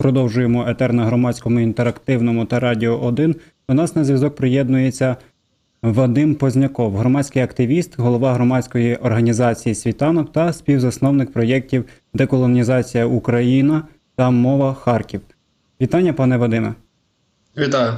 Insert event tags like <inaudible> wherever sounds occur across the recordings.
Продовжуємо етер на громадському інтерактивному та радіо 1. До нас на зв'язок приєднується Вадим Позняков, громадський активіст, голова громадської організації Світанок та співзасновник проєктів Деколонізація Україна та Мова Харків. Вітання, пане Вадиме. Вітаю.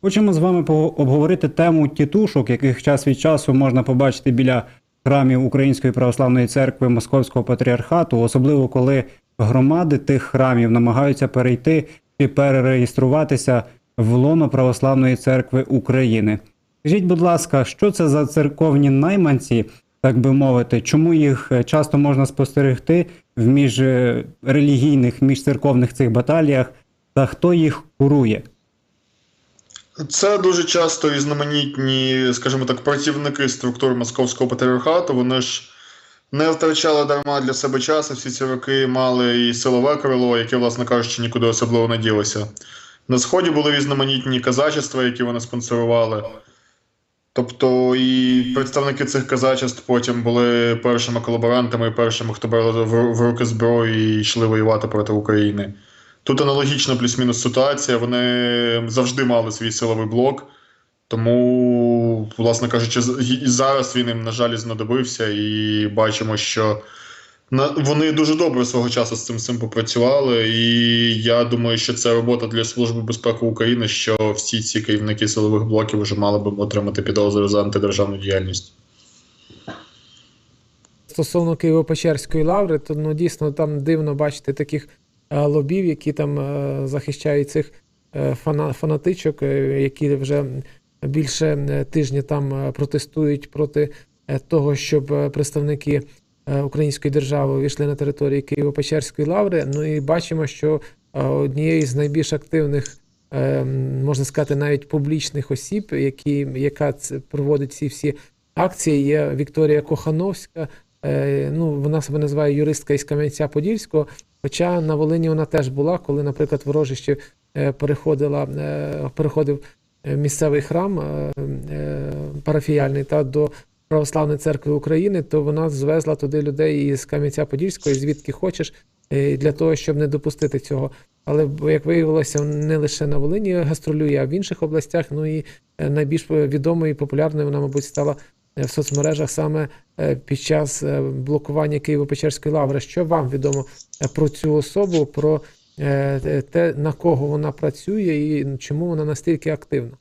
Хочемо з вами обговорити тему тітушок, яких час від часу можна побачити біля храмів Української православної церкви Московського патріархату, особливо коли громади тих храмів намагаються перейти чи перереєструватися в лоно Православної церкви України. Скажіть, будь ласка, що це за церковні найманці, так би мовити, чому їх е, часто можна спостерегти в міжрелігійних, міжцерковних цих баталіях, та хто їх курує? Це дуже часто різноманітні, скажімо так, працівники структур московського патріархату. Вони ж не втрачали дарма для себе часу. Всі ці роки мали і силове крило, яке, власне кажучи, нікуди особливо не ділося. На сході були різноманітні казачества, які вони спонсорували. Тобто і представники цих казачеств потім були першими колаборантами і першими, хто брали в руки зброю і йшли воювати проти України. Тут аналогічна плюс-мінус ситуація. Вони завжди мали свій силовий блок, тому, власне кажучи, і зараз він їм, на жаль, знадобився, і бачимо, що вони дуже добре свого часу з цим цим попрацювали. І я думаю, що це робота для Служби безпеки України, що всі ці керівники силових блоків вже мали б отримати підозру за антидержавну діяльність. Стосовно Києво-Печерської лаври, то ну дійсно там дивно бачити таких е, лобів, які там е, захищають цих е, фана, фанатичок, які вже більше е, тижня там е, протестують проти е, того, щоб представники української держави увійшли на території Києво-Печерської лаври. Ну і бачимо, що однією з найбільш активних. Можна сказати, навіть публічних осіб, які, яка проводить ці всі акції, є Вікторія Кохановська, ну, вона себе називає юристка із Кам'янця-Подільського. Хоча на Волині вона теж була, коли, наприклад, в Рожищі е, переходила, переходив місцевий храм е, е, парафіяльний та до Православної церкви України, то вона звезла туди людей із Кам'янця-Подільського, звідки хочеш, е, для того, щоб не допустити цього. Але як виявилося, не лише на Волині гастролює, а в інших областях. Ну і е, найбільш відомою і популярною вона, мабуть, стала е, в соцмережах саме е, під час е, блокування Києво-Печерської лаври. Що вам відомо е, про цю особу, про е, те, на кого вона працює і чому вона настільки активна?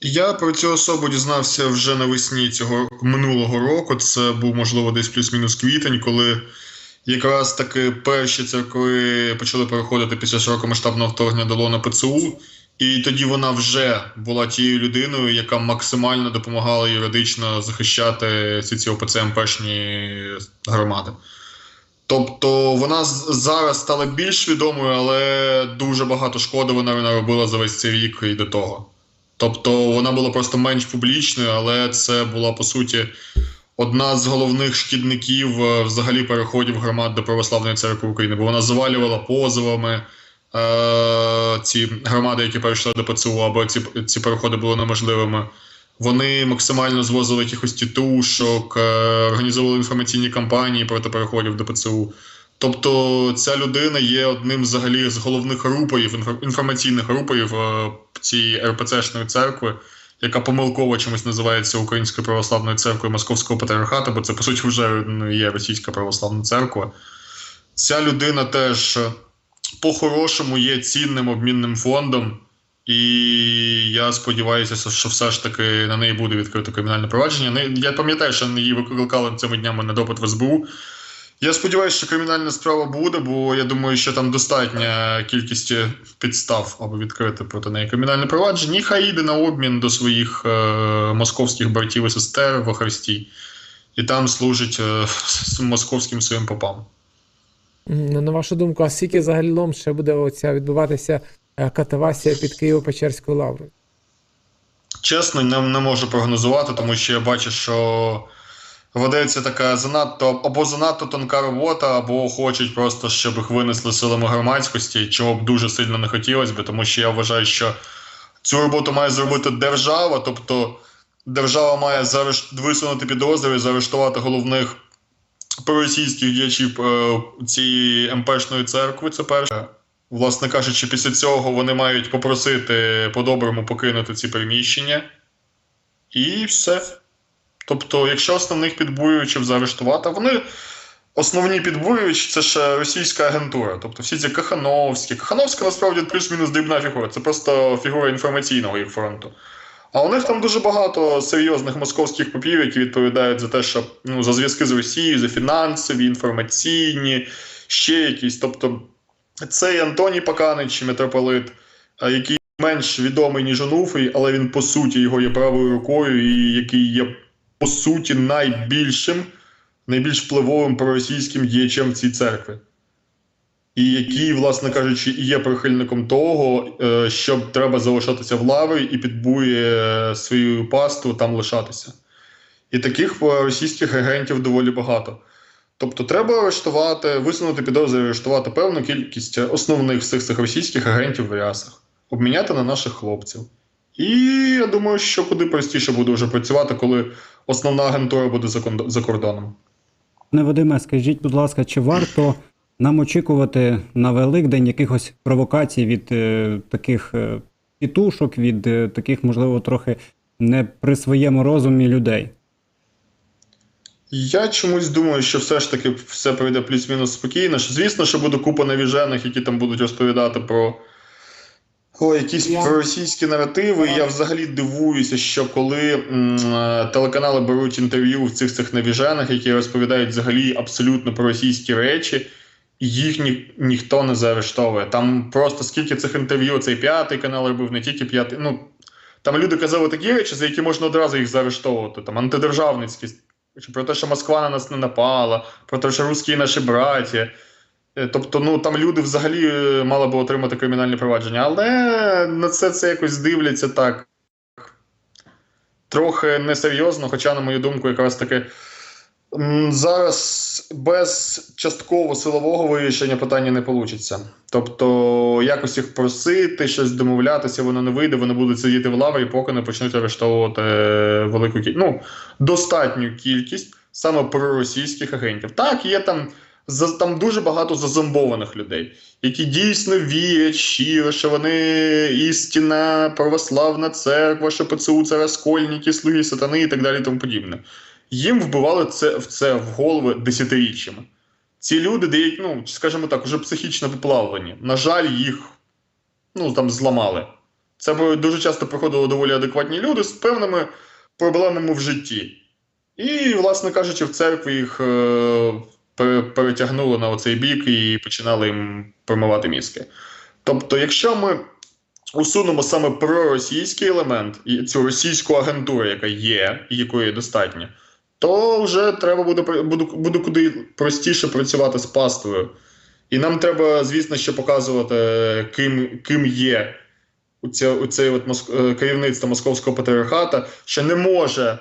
Я про цю особу дізнався вже навесні цього минулого року. Це був, можливо, десь плюс-мінус квітень, коли якраз таки перші церкви почали переходити після широкомасштабного вторгнення до лона ПЦУ. І тоді вона вже була тією людиною, яка максимально допомагала юридично захищати всі ці ОПЦ МПшні громади. Тобто вона зараз стала більш відомою, але дуже багато шкоди вона наробила за весь цей рік і до того. Тобто вона була просто менш публічною, але це була по суті одна з головних шкідників е, взагалі переходів громад до Православної церкви України, бо вона завалювала позовами е- ці громади, які перейшли до ПЦУ, або ці, ці переходи були неможливими. Вони максимально звозили якихось тітушок, е, організовували інформаційні кампанії проти переходів до ПЦУ. Тобто ця людина є одним взагалі з головних рупорів, інформаційних рупорів е, цієї РПЦшної церкви, яка помилково чомусь називається Українською православною церквою Московського патріархату, бо це по суті вже ну, є російська православна церква. Ця людина теж е, по-хорошому є цінним обмінним фондом. І я сподіваюся, що все ж таки на неї буде відкрито кримінальне провадження. Я пам'ятаю, що її викликали цими днями на допит в СБУ. Я сподіваюся, що кримінальна справа буде, бо я думаю, що там достатня кількість підстав, аби відкрити проти неї кримінальне провадження. І хай йде на обмін до своїх е, московських братів і сестер во Христі, і там служить е, московським своїм попам. На вашу думку, а скільки загалом ще буде оця відбуватися катавасія під Києво-Печерською лаврою? Чесно, не, не можу прогнозувати, тому що я бачу, що ведеться така занадто або занадто тонка робота, або хочуть просто, щоб їх винесли силами громадськості, чого б дуже сильно не хотілося б, тому що я вважаю, що цю роботу має зробити держава, тобто держава має заарешт... висунути підозри, заарештувати головних проросійських діячів е, цієї МПшної церкви. Це перше. Власне кажучи, після цього вони мають попросити по-доброму покинути ці приміщення. І все. Тобто, якщо основних підбурювачів заарештувати, вони основні підбурювачі це ж російська агентура. Тобто всі ці Кахановські. Кахановська насправді плюс-мінус дрібна фігура. Це просто фігура інформаційного їх фронту. А у них там дуже багато серйозних московських попів, які відповідають за те, що ну, за зв'язки з Росією, за фінансові, інформаційні, ще якісь. Тобто, цей Антоній Паканич, митрополит, який менш відомий, ніж Онуфрій, але він по суті його є правою рукою, і який є по суті найбільшим, найбільш впливовим проросійським діячем в цій церкві. І який, власне кажучи, і є прихильником того, е, що треба залишатися в лаві і підбує свою пасту там лишатися. І таких е, російських агентів доволі багато. Тобто треба арештувати, висунути підозри, арештувати певну кількість основних всіх цих російських агентів в рясах, обміняти на наших хлопців. І я думаю, що куди простіше буде вже працювати, коли основна агентура буде за кордоном. Не Вадиме, скажіть, будь ласка, чи варто нам очікувати на Великдень якихось провокацій від е, таких е, тітушок, від е, таких, можливо, трохи не при своєму розумі людей? Я чомусь думаю, що все ж таки все пройде плюс-мінус спокійно. Що, звісно, що буде купа навіжених, які там будуть розповідати про о, якісь Я- проросійські наративи. Я взагалі дивуюся, що коли м, е, телеканали беруть інтерв'ю в цих цих навіжених, які розповідають взагалі абсолютно проросійські речі, їх ні, ніхто не заарештовує. Там просто скільки цих інтерв'ю, цей п'ятий канал робив, не тільки п'ятий. Ну, там люди казали такі речі, за які можна одразу їх заарештовувати. Там антидержавницькі чи про те, що Москва на нас не напала, про те, що русські наші браті. Е, Тобто, ну там люди взагалі е, мали би отримати кримінальне провадження, але на це це якось дивляться так. Трохи несерйозно, хоча, на мою думку, якраз таки зараз без частково силового вирішення питання не вийде. Тобто, якось їх просити, щось домовлятися, воно не вийде, вони будуть сидіти в лаврі, поки не почнуть арештовувати е, велику кількість, ну, достатню кількість саме проросійських агентів. Так, є там, там дуже багато зазомбованих людей, які дійсно вірять щиро, що вони істинна православна церква, що ПЦУ це розкольники, слуги сатани і так далі і тому подібне. Їм вбивали це в це в голови десятиріччями. Ці люди, деякі, ну, скажімо так, уже психічно поплавлені. На жаль, їх ну, там зламали. Це дуже часто приходили доволі адекватні люди з певними проблемами в житті. І, власне кажучи, в церкві їх е, перетягнули на оцей бік і починали їм промивати мізки. Тобто, якщо ми усунемо саме проросійський елемент і цю російську агентуру, яка є, і якої достатньо, то вже треба буде, буде, буде куди простіше працювати з паствою. І нам треба, звісно, ще показувати, ким, ким є оце, оце от моск- е, керівництво московського патріархата, що не може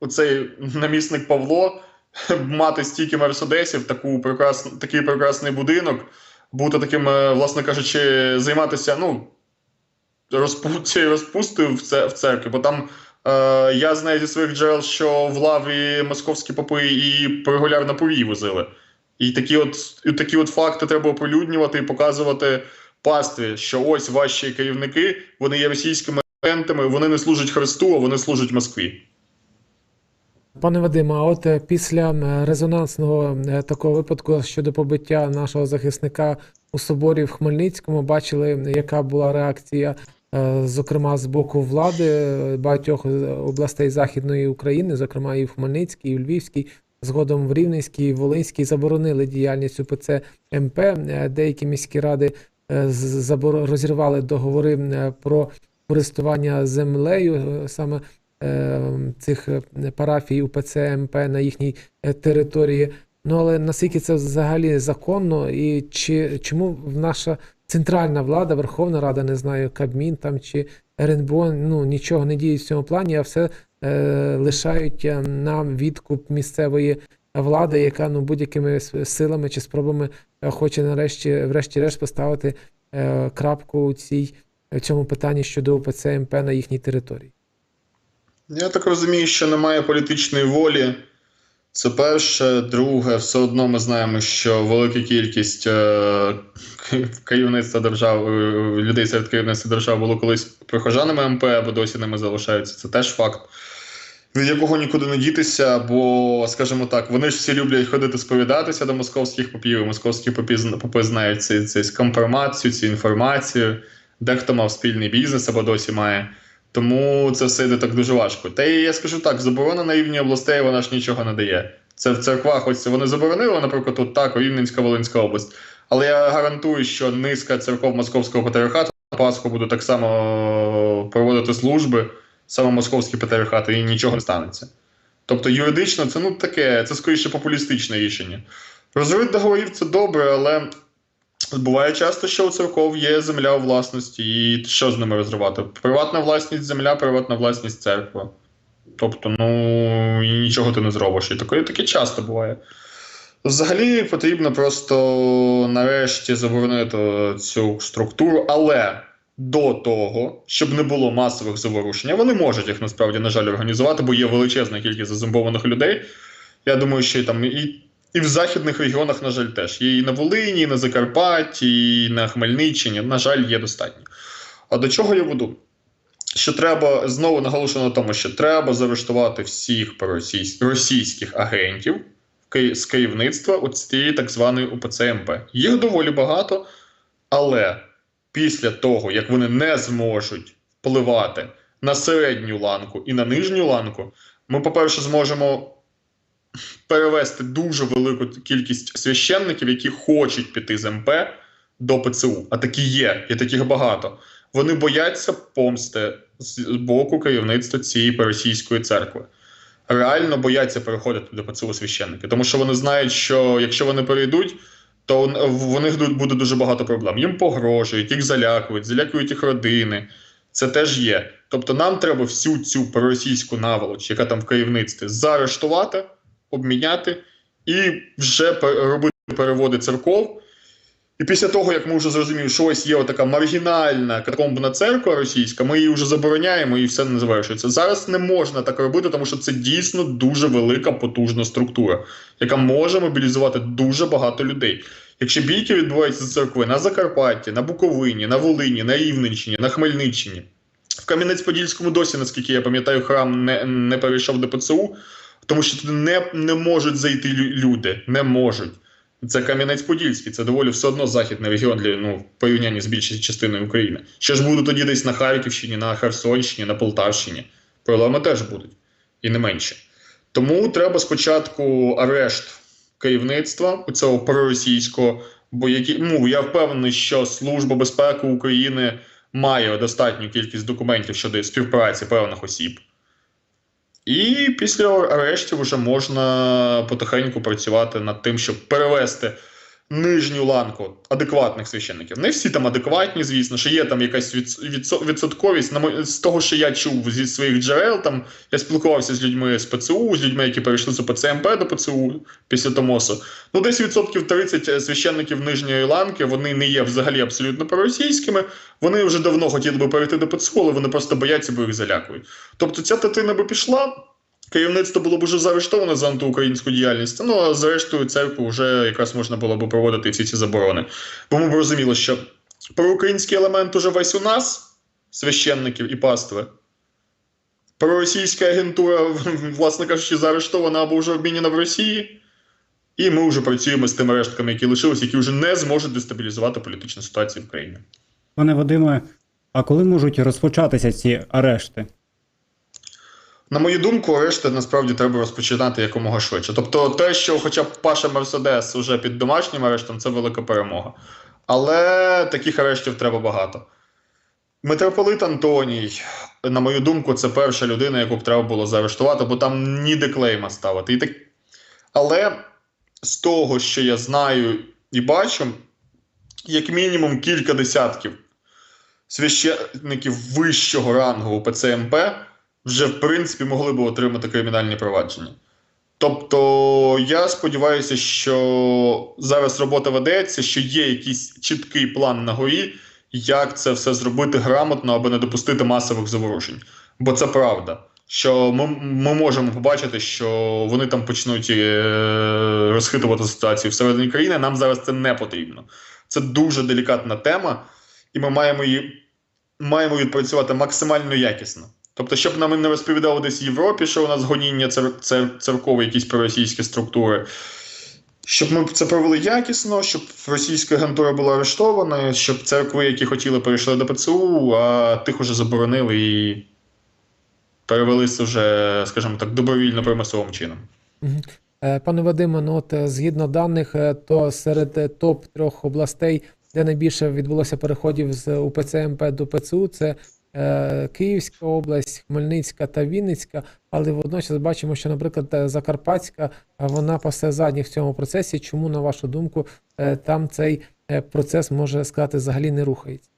оцей намісник Павло <laughs> мати стільки мерседесів, таку прекрасну, такий прекрасний будинок, бути таким, е, власне кажучи, займатися ну, розпу, цією <laughs> розпустою в, це, в церкві, бо там. Е, я знаю зі своїх джерел, що в лаврі московські попи і регулярно повій возили. І такі от, такі от факти треба оприлюднювати і показувати пастві, що ось ваші керівники, вони є російськими агентами, вони не служать Христу, а вони служать Москві. Пане Вадиме, а от е, після резонансного е, такого випадку щодо побиття нашого захисника у соборі в Хмельницькому, бачили, яка була реакція, зокрема з боку влади е, багатьох е, областей Західної України, зокрема і в Хмельницькій, і в Львівській, згодом в Рівненській, Волинській, заборонили діяльність УПЦ МП. Е, Деякі міські ради е, розірвали договори е, про користування землею е, саме е, цих е, парафій УПЦ МП на їхній е, території. Ну але наскільки це взагалі законно, і чи чому наша центральна влада, Верховна Рада, не знаю, Кабмін там чи РНБО, ну нічого не діють в цьому плані, а все е, лишають е, нам відкуп місцевої влади, яка ну будь-якими силами чи спробами е, хоче нарешті, врешті-решт, поставити е, крапку у цій в цьому питанні щодо УПЦ МП на їхній території. Я так розумію, що немає політичної волі Це перше. Друге, все одно ми знаємо, що велика кількість е, керівництва держав, е, людей серед керівництва держав було колись прихожанами МП, або досі ними залишаються. Це теж факт. Від якого нікуди не дітися, бо, скажімо так, вони ж всі люблять ходити сповідатися до московських попів, і московські попи, знають цей компромацію, цю інформацію. Дехто мав спільний бізнес або досі має. Тому це все йде так дуже важко. Та я скажу так: заборона на рівні областей вона ж нічого не дає. Це в церквах, ось вони заборонили, наприклад, тут так, Рівненська, Волинська область. Але я гарантую, що низка церков Московського патріархату на Пасху буде так само проводити служби, саме московський патріархат, і нічого не станеться. Тобто юридично це ну таке, це скоріше популістичне рішення. Розрив договорів це добре, але буває часто, що у церков є земля у власності, і що з ними розривати? Приватна власність земля, приватна власність церква. Тобто, ну і нічого ти не зробиш. І таке, таке часто буває. Взагалі потрібно просто нарешті заборонити цю структуру, але до того, щоб не було масових заворушень, вони можуть їх насправді, на жаль, організувати, бо є величезна кількість зазомбованих людей. Я думаю, що і там і, і в західних регіонах, на жаль, теж. Є і на Волині, і на Закарпатті, і на Хмельниччині. На жаль, є достатньо. А до чого я веду? Що треба знову наголошено на тому, що треба заарештувати всіх російських агентів з керівництва от цієї так званої УПЦ МП. Їх доволі багато, але після того, як вони не зможуть впливати на середню ланку і на нижню ланку, ми, по-перше, зможемо перевести дуже велику кількість священників, які хочуть піти з МП до ПЦУ. А такі є, і таких багато. Вони бояться помсти з боку керівництва цієї російської церкви. Реально бояться переходити до ПЦУ священники, тому що вони знають, що якщо вони перейдуть, то в- них буде дуже багато проблем. Їм погрожують, їх залякують, залякують їх родини. Це теж є. Тобто нам треба всю цю проросійську наволоч, яка там в керівництві, заарештувати, обміняти і вже робити переводи церков. І після того, як ми вже зрозуміли, що ось є така маргінальна катакомбна церква російська, ми її вже забороняємо і все не завершується. Зараз не можна так робити, тому що це дійсно дуже велика потужна структура, яка може мобілізувати дуже багато людей. Якщо бійки відбуваються з церкви на Закарпатті, на Буковині, на Волині, на Рівненщині, на Хмельниччині, в Кам'янець-Подільському досі, наскільки я пам'ятаю, храм не, не перейшов до ПЦУ, тому що туди не, не можуть зайти лю- люди, не можуть. Це Кам'янець-Подільський, це доволі все одно західний регіон для ну, в порівнянні з більшою частиною України. Що ж буде тоді десь на Харківщині, на Херсонщині, на Полтавщині? Проблеми теж будуть, і не менше. Тому треба спочатку арешт керівництва у цього проросійського, бо які, ну, я впевнений, що Служба безпеки України має достатню кількість документів щодо співпраці певних осіб. І після арештів вже можна потихеньку працювати над тим, щоб перевести нижню ланку адекватних священників. Не всі там адекватні, звісно, що є там якась відсотковість. З того, що я чув зі своїх джерел, там я спілкувався з людьми з ПЦУ, з людьми, які перейшли з ПЦМП до ПЦУ після Томосу. Ну, десь відсотків 30 священників нижньої ланки вони не є взагалі абсолютно проросійськими. Вони вже давно хотіли би перейти до ПЦУ, але вони просто бояться, бо їх залякують. Тобто ця татина би пішла. Керівництво було б вже заарештоване за антиукраїнську діяльність. Ну а зрештою церкву вже якраз можна було б проводити всі ці заборони. Бо ми б розуміли, що проукраїнський елемент уже весь у нас, священників і пастви. Проросійська агентура, <laughs> власне кажучи, заарештована або вже обмінена в Росії. І ми вже працюємо з тими рештками, які лишились, які вже не зможуть дестабілізувати політичну ситуацію в країні. Пане Вадиме, а коли можуть розпочатися ці арешти? На мою думку, арешти насправді треба розпочинати якомога швидше. Тобто, те, що хоча б Паша Мерседес уже під домашнім арештом, це велика перемога. Але таких арештів треба багато. Митрополит Антоній, на мою думку, це перша людина, яку б треба було заарештувати, бо там ніде клейма ставити. І так... Але з того, що я знаю і бачу, як мінімум кілька десятків священників вищого рангу у ПЦМП вже в принципі могли б отримати кримінальні провадження. Тобто я сподіваюся, що зараз робота ведеться, що є якийсь чіткий план на горі, як це все зробити грамотно, аби не допустити масових заворушень. Бо це правда. що ми, ми можемо побачити, що вони там почнуть е, розхитувати ситуацію всередині країни. Нам зараз це не потрібно. Це дуже делікатна тема, і ми маємо її маємо відпрацювати максимально якісно. Тобто, щоб нам не розповідали десь в Європі, що у нас гоніння цер, цер, церкові якісь проросійські структури. Щоб ми це провели якісно, щоб російська агентура була арештована, щоб церкви, які хотіли, перейшли до ПЦУ, а тих уже заборонили і перевелися вже, скажімо так, добровільно примусовим чином. Е, Пане Вадиме, ну от е, згідно даних, е, то серед топ трьох областей, де найбільше відбулося переходів з УПЦ МП до ПЦУ, це Київська область, Хмельницька та Вінницька. Але водночас бачимо, що, наприклад, е, Закарпатська е, вона пасе задніх в цьому процесі. Чому, на вашу думку, е, там цей е, процес може сказати взагалі не рухається?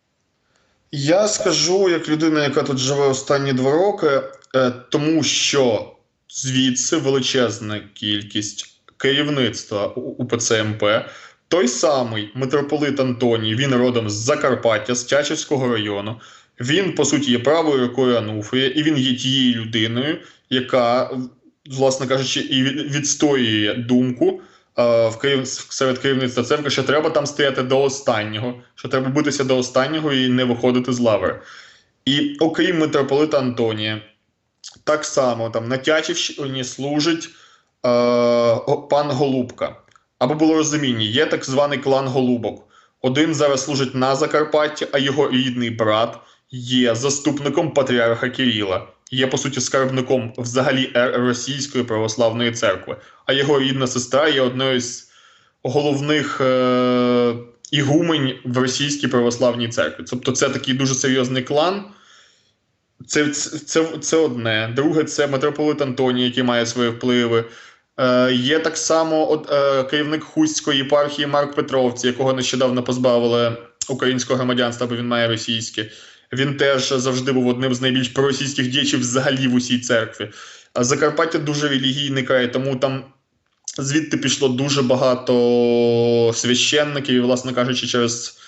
Я скажу, як людина, яка тут живе останні два роки, е, тому що звідси величезна кількість керівництва УПЦ МП. Той самий митрополит Антоній, він родом з Закарпаття, з Чачівського району. Він, по суті, є правою рукою Ануфрія, і він є тією людиною, яка, власне кажучи, і відстоює думку е, в керів... серед керівництва церкви, що треба там стояти до останнього, що треба битися до останнього і не виходити з лаври. І окрім митрополита Антонія, так само там на Тячівщині служить е, пан Голубка. Аби було розуміння, є так званий клан Голубок. Один зараз служить на Закарпатті, а його рідний брат є заступником патріарха Кирила, є по суті скарбником взагалі е- Російської православної церкви. А його рідна сестра є одною з головних е- ігумень в російській православній церкві. Тобто, це такий дуже серйозний клан. Це, це, це, одне. Друге, це митрополит Антоній, який має свої впливи. Е, є так само от, е, керівник Хустської єпархії Марк Петровці, якого нещодавно позбавили українського громадянства, бо він має російське. Він теж завжди був одним з найбільш проросійських діячів взагалі в усій церкві. А Закарпаття дуже релігійний край, тому там звідти пішло дуже багато священників, і, власне кажучи, через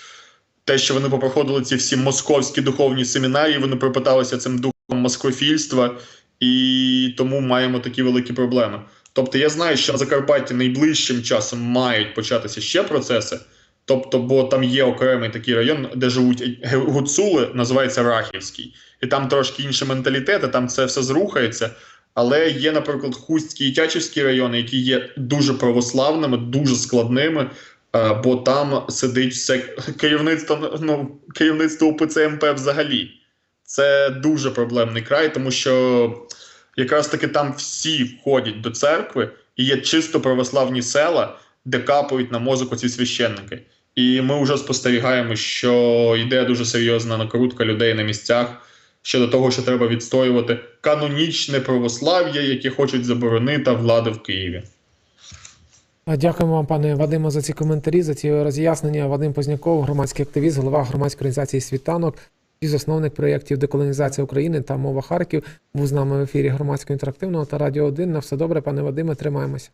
те, що вони попроходили ці всі московські духовні семінарії, вони пропиталися цим духом москофільства, і тому маємо такі великі проблеми. Тобто я знаю, що на Закарпатті найближчим часом мають початися ще процеси. Тобто, бо там є окремий такий район, де живуть гуцули, називається Рахівський, і там трошки інший менталітет, і там це все зрухається. Але є, наприклад, Хустський і Тячівський райони, які є дуже православними, дуже складними, е, бо там сидить все керівництво, ну, керівництво УПЦ взагалі. Це дуже проблемний край, тому що якраз таки там всі ходять до церкви, і є чисто православні села, де капають на мозок оці священники. І ми вже спостерігаємо, що йде дуже серйозна накрутка людей на місцях щодо того, що треба відстоювати канонічне православ'я, яке хочуть заборонити влади в Києві. Дякуємо вам, пане Вадиме, за ці коментарі, за ці роз'яснення. Вадим Позняков, громадський активіст, голова громадської організації Світанок і засновник проєктів Деколонізація України та Мова Харків був з нами в ефірі громадського інтерактивного та Радіо 1. На все добре, пане Вадиме, тримаємося.